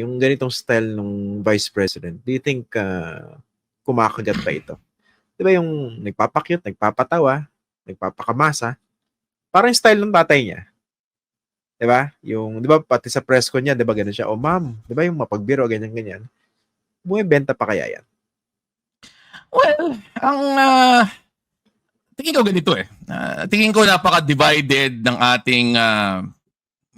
yung ganitong style ng Vice President, do you think uh, kumakagat ba ito? Di ba yung nagpapakyut, nagpapatawa, nagpapakamasa, parang yung style ng tatay niya. Di ba? Yung, di ba, pati sa press ko niya, di ba, ganun siya, oh ma'am, di ba yung mapagbiro, ganyan-ganyan. Bumibenta pa kaya yan? Well, ang uh, tingin ko ganito eh. Uh, tingin ko napaka-divided ng ating uh,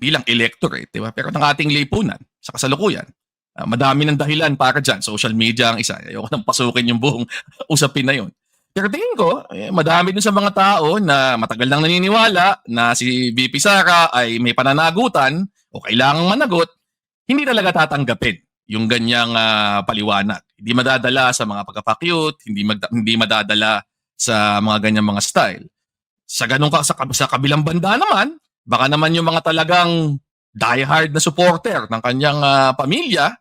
bilang electorate, di ba? Pero ng ating lipunan sa kasalukuyan. Uh, madami ng dahilan para dyan. Social media ang isa. Ayoko nang pasukin yung buong usapin na yun. Pero tingin ko, eh, madami din sa mga tao na matagal nang naniniwala na si VP Sara ay may pananagutan o kailangang managot, hindi talaga tatanggapin yung ganyang uh, paliwanag. Hindi madadala sa mga pagkapakyut, hindi, mag- hindi madadala sa mga ganyang mga style. Sa ganun ka, sa, sa kabilang banda naman, baka naman yung mga talagang diehard na supporter ng kanyang uh, pamilya,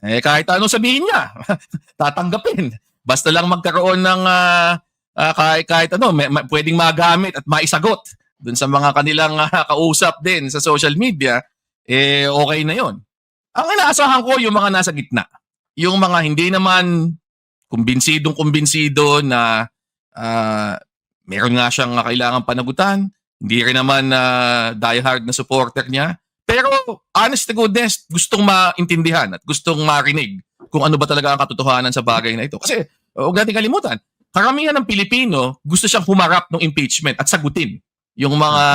eh kahit anong sabihin niya, tatanggapin. Basta lang magkaroon ng uh, uh, kahit, kahit ano, may, may, pwedeng magamit at maisagot dun sa mga kanilang uh, kausap din sa social media, eh okay na yon. Ang inaasahan ko yung mga nasa gitna. Yung mga hindi naman kumbinsidong kumbinsido na uh, meron nga siyang kailangan panagutan, hindi rin naman uh, diehard na supporter niya. Pero honest to goodness, gustong maintindihan at gustong marinig kung ano ba talaga ang katotohanan sa bagay na ito. Kasi huwag natin kalimutan, karamihan ng Pilipino gusto siyang humarap ng impeachment at sagutin yung mga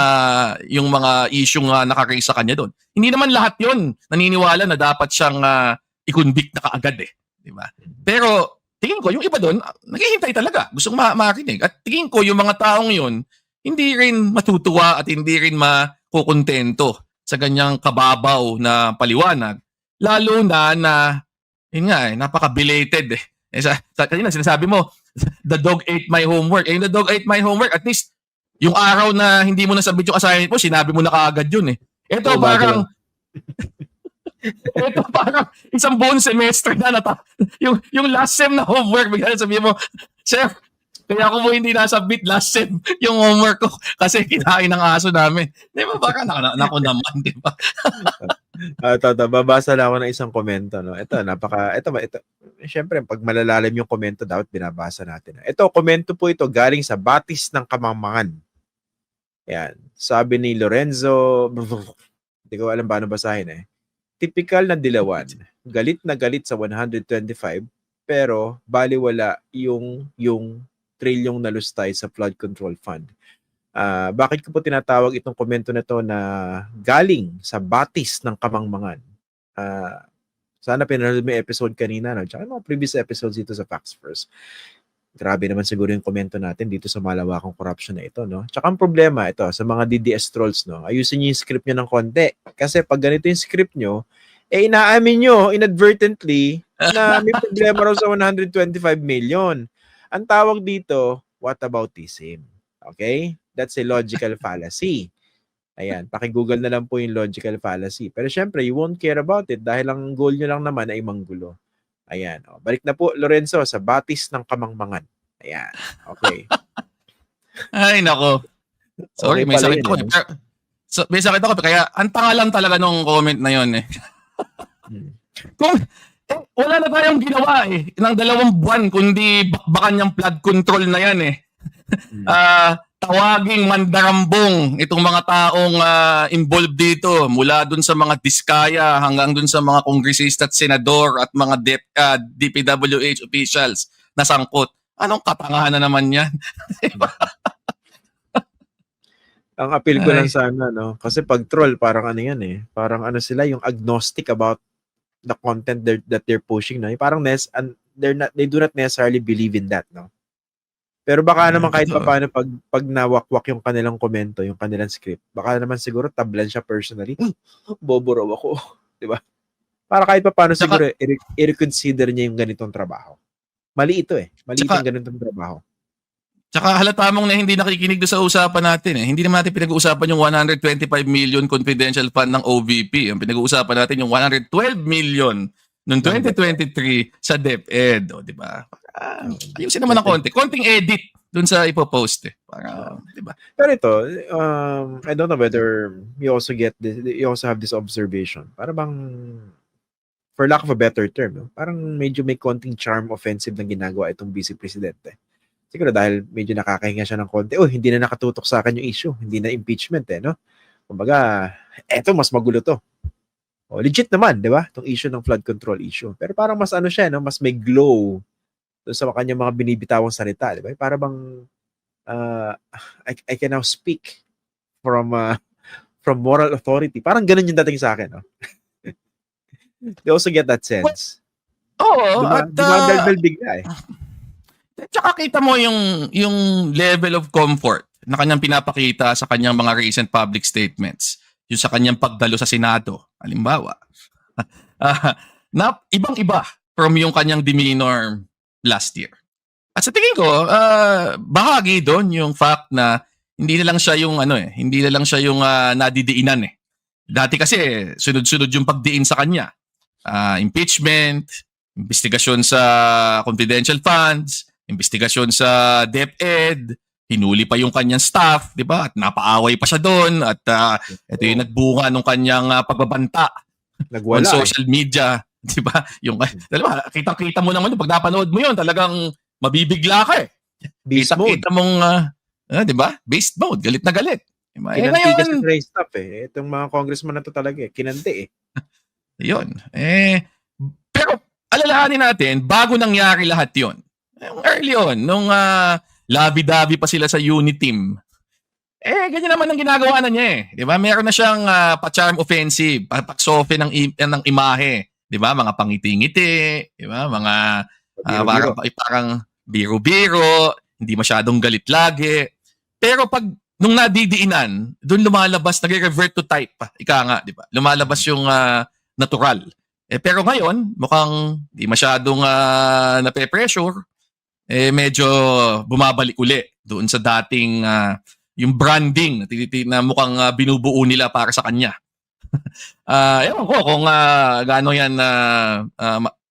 yung mga issue nga nakaraise sa kanya doon. Hindi naman lahat 'yon naniniwala na dapat siyang uh, i-convict na kaagad eh, di ba? Pero tingin ko yung iba doon naghihintay talaga, gustong ma- marinig. At tingin ko yung mga taong 'yon hindi rin matutuwa at hindi rin makukontento sa ganyang kababaw na paliwanag. Lalo na na yun nga eh, napaka-belated eh. eh sa, sa, kanina sinasabi mo, the dog ate my homework. Eh, the dog ate my homework, at least yung araw na hindi mo nasabit yung assignment mo, sinabi mo na kaagad yun eh. Ito oh, parang, ito parang isang buong semester na nata yung yung last sem na homework bigla sabi mo sir kaya ako mo hindi nasabit last sem yung homework ko kasi kinain ng aso namin. Di ba? Baka na, na, nako naman, di ba? uh, ito, ito, babasa lang ako ng isang komento. No? Ito, napaka, ito, ito, syempre, pag malalalim yung komento, dapat binabasa natin. Ito, komento po ito galing sa Batis ng Kamangmangan. Yan. Sabi ni Lorenzo, hindi ko alam paano basahin eh. Typical na dilawan. Galit na galit sa 125, pero baliwala yung yung trilyong nalustay sa flood control fund. Uh, bakit ko po tinatawag itong komento na to na galing sa batis ng kamangmangan? Uh, sana pinanood mo episode kanina, no? Tsaka mga previous episodes dito sa Facts First. Grabe naman siguro yung komento natin dito sa malawakang corruption na ito, no? Tsaka ang problema, ito, sa mga DDS trolls, no? Ayusin niyo yung script niyo ng konti. Kasi pag ganito yung script niyo, eh inaamin nyo inadvertently na may problema raw sa 125 million. Ang tawag dito, what about whataboutism. Okay? That's a logical fallacy. Ayan, paki-google na lang po yung logical fallacy. Pero syempre, you won't care about it dahil ang goal nyo lang naman ay manggulo. Ayan. O, balik na po, Lorenzo, sa batis ng kamangmangan. Ayan. Okay. ay, nako. Sorry, okay, may sakit ako. Eh. so, may sakit ako. Kaya, ang tanga lang talaga nung comment na yon eh. Hmm. Kung, eh, wala na tayong ginawa eh. Nang dalawang buwan, kundi bakbakan yung flood control na yan eh. uh, tawaging mandarambong itong mga taong uh, involved dito mula dun sa mga diskaya hanggang dun sa mga kongresista at senador at mga DEP, uh, DPWH officials na sangkot. Anong katangahan na naman yan? Ang appeal ko Ay. lang sana, no? Kasi pag troll, parang ano yan eh. Parang ano sila, yung agnostic about the content they're, that they're pushing, no? Parang nes, and they're not, they do not necessarily believe in that, no? Pero baka mm, naman kahit pa paano pag, pag nawakwak yung kanilang komento, yung kanilang script, baka naman siguro tablan siya personally. Bobo raw ako. Di ba? Para kahit pa paano siguro i-reconsider niya yung ganitong trabaho. Mali ito eh. Mali Saka, itong ganitong trabaho. Tsaka halata mong na hindi nakikinig do sa usapan natin eh. Hindi naman natin pinag-uusapan yung 125 million confidential fund ng OVP. Ang pinag-uusapan natin yung 112 million noong 2023 sa DepEd. O, di ba? Ah, ayusin naman ng konti. Konting edit dun sa ipopost eh. Para, di ba? Pero ito, um, I don't know whether you also get this, you also have this observation. Para bang for lack of a better term, parang medyo may konting charm offensive na ginagawa itong vice presidente. Siguro dahil medyo nakakahinga siya ng konti, oh, hindi na nakatutok sa akin yung issue, hindi na impeachment eh, no? Kumbaga, eto mas magulo to. Oh, legit naman, di ba? Itong issue ng flood control issue. Pero parang mas ano siya, no? mas may glow doon sa kanyang mga binibitawang salita, di ba? Para bang uh, I, I can now speak from uh, from moral authority. Parang ganun yung dating sa akin, no? They also get that sense. Oo, Duma, at uh, dumadaldal bigla eh. Tsaka kita mo yung yung level of comfort na kanyang pinapakita sa kanyang mga recent public statements. Yung sa kanyang pagdalo sa Senado, halimbawa. Ah, na ibang-iba from yung kanyang demeanor last year. At sa tingin ko, ah, bahagi doon yung fact na hindi na lang siya yung ano eh, hindi na lang siya yung ah, nadidiinan eh. Dati kasi sunod-sunod yung pagdiin sa kanya. Ah, impeachment, investigasyon sa confidential funds, investigasyon sa DepEd, hinuli pa yung kanyang staff, 'di ba? At napaaway pa siya doon at ah, ito yung nagbunga ng kanyang ah, pagbabanta on Nagwala. eh. social media, 'di ba? Yung dalawa, kitang-kita mo naman pag napanood mo 'yun, talagang mabibigla ka eh. Beast mode. Kita mong ah, ah, 'di ba? Based mode, galit na galit. Diba? Eh, Kinanti ka sa ngayon, gray stuff eh. Itong mga congressman na to talaga eh. Kinanti eh. yun. Eh, pero alalahanin natin, bago nangyari lahat yun, yung early on, nung ah, labi-dabi pa sila sa unit team, eh, ganyan naman ang ginagawa na niya eh. Di ba? Meron na siyang ah, pa-charm offensive, pa- paksofe ng, im- ng imahe. Di ba? Mga pangiti-ngiti, di ba? Mga ah, parang, parang biro-biro, hindi masyadong galit lagi. Pero pag nung nadidiinan, doon lumalabas, nagre-revert to type. Ika nga, di ba? Lumalabas yung ah, natural. Eh, pero ngayon, mukhang di masyadong uh, nape-pressure. Eh, medyo bumabalik uli doon sa dating ah, yung branding na, na mukhang ah, binubuo nila para sa kanya. Ah, ewan ko kung ah, gaano yan na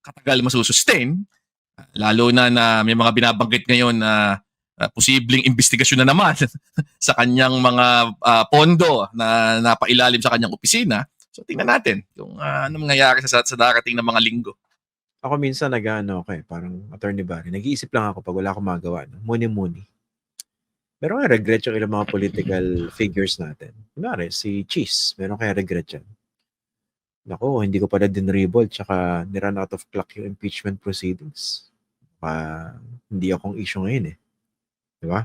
katagal masusustain. Lalo na na may mga binabanggit ngayon na ah, posibleng investigasyon na naman sa kanyang mga ah, pondo na napailalim sa kanyang opisina. So tingnan natin kung uh, ano mangyayari sa, sa darating na mga linggo. Ako minsan nag-ano ako eh, parang attorney Barry. Nag-iisip lang ako pag wala akong magawa. No? Muni-muni. Meron kaya regret yung ilang mga political figures natin. Kunwari, si Cheese. Meron kaya regret yan. Nako, hindi ko pala dinribble tsaka niran out of clock yung impeachment proceedings. Pa, hindi akong issue ngayon eh. Di ba?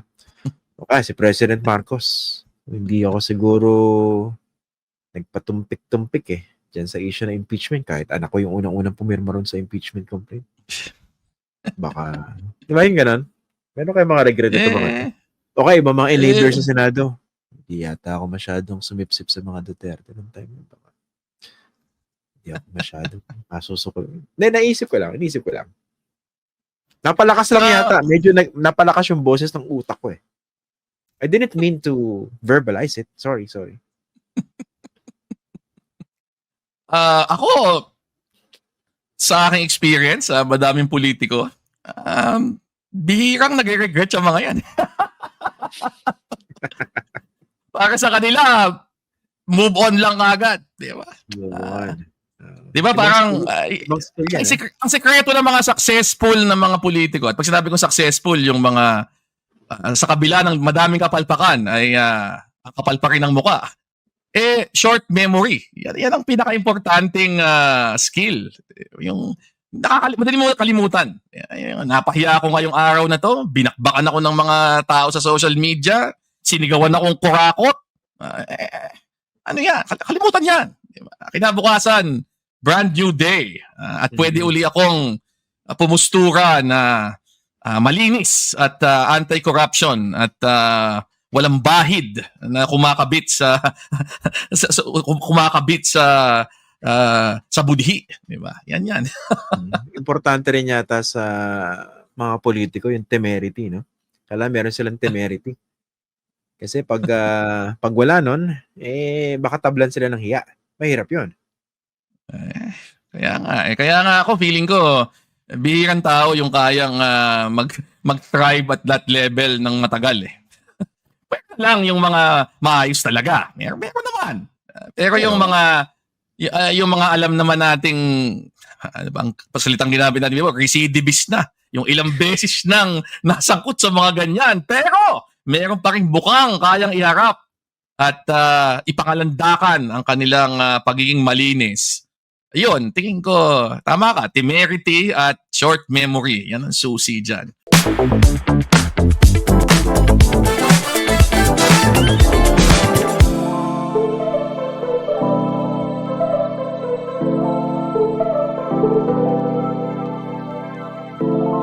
Okay, si President Marcos. Hindi ako siguro nagpatumpik-tumpik eh. Diyan sa issue na impeachment. Kahit anak ko yung unang-unang pumirma ron sa impeachment complaint. Baka, di ba yung ganun? Meron kayo mga regret ito mga to? Eh, Okay, iba mga enablers Eh. sa Senado. Hindi yata ako masyadong sumipsip sa mga Duterte nung time na baka. Hindi ako masyadong masusuko. Hindi, naisip ko lang. Naisip ko lang. Napalakas lang Ah. yata. Medyo nag, napalakas yung boses ng utak ko eh. I didn't mean to verbalize it. Sorry, sorry. Ah, ako, sa aking experience, sa madaming politiko, um, bihirang nagre-regret yung mga yan. Para sa kanila, move on lang agad. Di ba? Move on. Uh, Di ba parang, ah, yan, ang, eh. sek- ang sekreto ng mga successful na mga politiko, at pag sinabi kong successful, yung mga ah, sa kabila ng madaming kapalpakan ay ah, ang kapal pa rin ng muka. Eh, short memory. Yan, yan ang pinaka-importanting ah, skill. Yung nakakali- madali mo kalimutan. Yan, napahiya ako ngayong araw na to. Binakbakan ako ng mga tao sa social media. Sinigawan akong kurakot. Ah, eh, ano yan? Kal- Kalimutan yan. Kinabukasan, brand new day. Ah, at pwede Mhm. uli akong ah, pumustura na ah, malinis at ah, anti-corruption at ah, walang bahid na kumakabit sa, sa, sa- kumakabit sa ah, sa budhi, di ba? Yan yan. Mm. Importante rin yata sa mga politiko yung temerity, no? Kala meron silang temerity. Kasi pag ah, pag wala nun, eh baka tablan sila ng hiya. Mahirap 'yun. Eh, kaya nga, eh, kaya nga ako feeling ko bihirang tao yung kayang ah, mag mag-thrive at that level ng matagal eh. Lang yung mga maayos talaga. Meron, meron naman. Pero yung mga ah, yung mga alam naman nating ano ba ang pasalitang ginamit natin before, recidivist na. Yung ilang beses nang nasangkot sa mga ganyan. Pero, meron pa rin bukang kayang iharap at ah, ipangalandakan ang kanilang ah, pagiging malinis. Yun, tingin ko, tama ka, temerity at short memory. Yan ang susi dyan. Thank you.